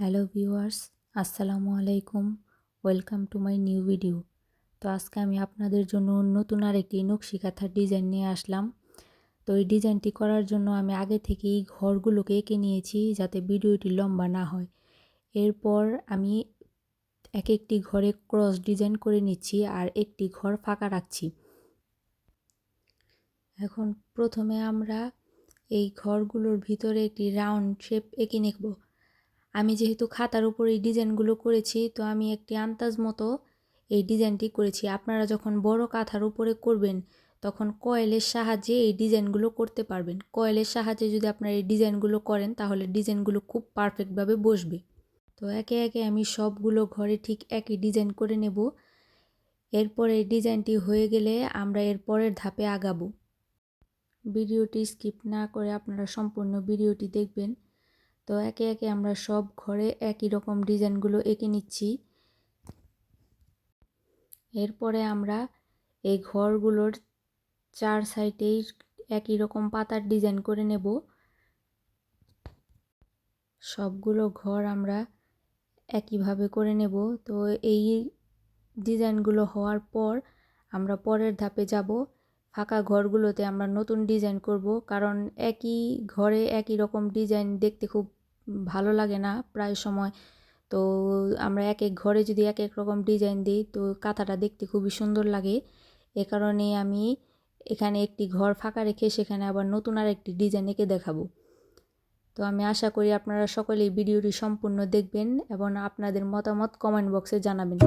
Hello viewers, আসসালামু আলাইকুম। Welcome to my new video. তো আজকে আমি আপনাদের জন্য নতুন আরেকটি নকশি কাঁথার ডিজাইন নিয়ে আসলাম। তো এই ডিজাইনটি করার জন্য আমি আগে থেকেই ঘরগুলোকে এঁকে নিয়েছি যাতে ভিডিওটি লম্বা না হয়। এরপর আমি এক একটি ঘরে ক্রস ডিজাইন করে নিচ্ছি আর একটি ঘর ফাঁকা রাখছি। এখন প্রথমে আমরা এই ঘরগুলোর ভিতরে একটি রাউন্ড শেপ এঁকে নেব। আমি যেহেতু খাতার উপর এই ডিজাইনগুলো করেছি, তো আমি একটি আন্দাজ মতো এই ডিজাইনটি করেছি। আপনারা যখন বড় কাঁথার উপরে করবেন, তখন কয়েলের সাহায্যে এই ডিজাইনগুলো করতে পারবেন। কয়েলের সাহায্যে যদি আপনারা এই ডিজাইনগুলো করেন, তাহলে ডিজাইনগুলো খুব পারফেক্টভাবে বসবে। তো একে একে আমি সবগুলো ঘরে ঠিক একই ডিজাইন করে নেব। এরপর এই ডিজাইনটি হয়ে গেলে আমরা এর পরের ধাপে আগাবো। ভিডিওটি স্কিপ না করে আপনারা সম্পূর্ণ ভিডিওটি দেখবেন। তো একে একে আমরা সব ঘরে একই রকম ডিজাইনগুলো এঁকে নিচ্ছি। এরপরে আমরা এই ঘরগুলোর চার সাইডেই একই রকম পাতার ডিজাইন করে নেব। সবগুলো ঘর আমরা একইভাবে করে নেব। তো এই ডিজাইনগুলো হওয়ার পর আমরা পরের ধাপে যাব। ফাঁকা ঘরগুলোতে আমরা নতুন ডিজাইন করব, কারণ একই ঘরে একই রকম ডিজাইন দেখতে খুব ভালো লাগে না প্রায় সময়। তো আমরা এক এক ঘরে যদি এক এক রকম ডিজাইন দিই, তো কাঁথাটা দেখতে খুবই সুন্দর লাগে। এ কারণে আমি এখানে একটি ঘর ফাঁকা রেখে সেখানে আবার নতুন আর একটি ডিজাইন এঁকে দেখাবো। তো আমি আশা করি আপনারা সকলেই ভিডিওটি সম্পূর্ণ দেখবেন এবং আপনাদের মতামত কমেন্ট বক্সে জানাবেন।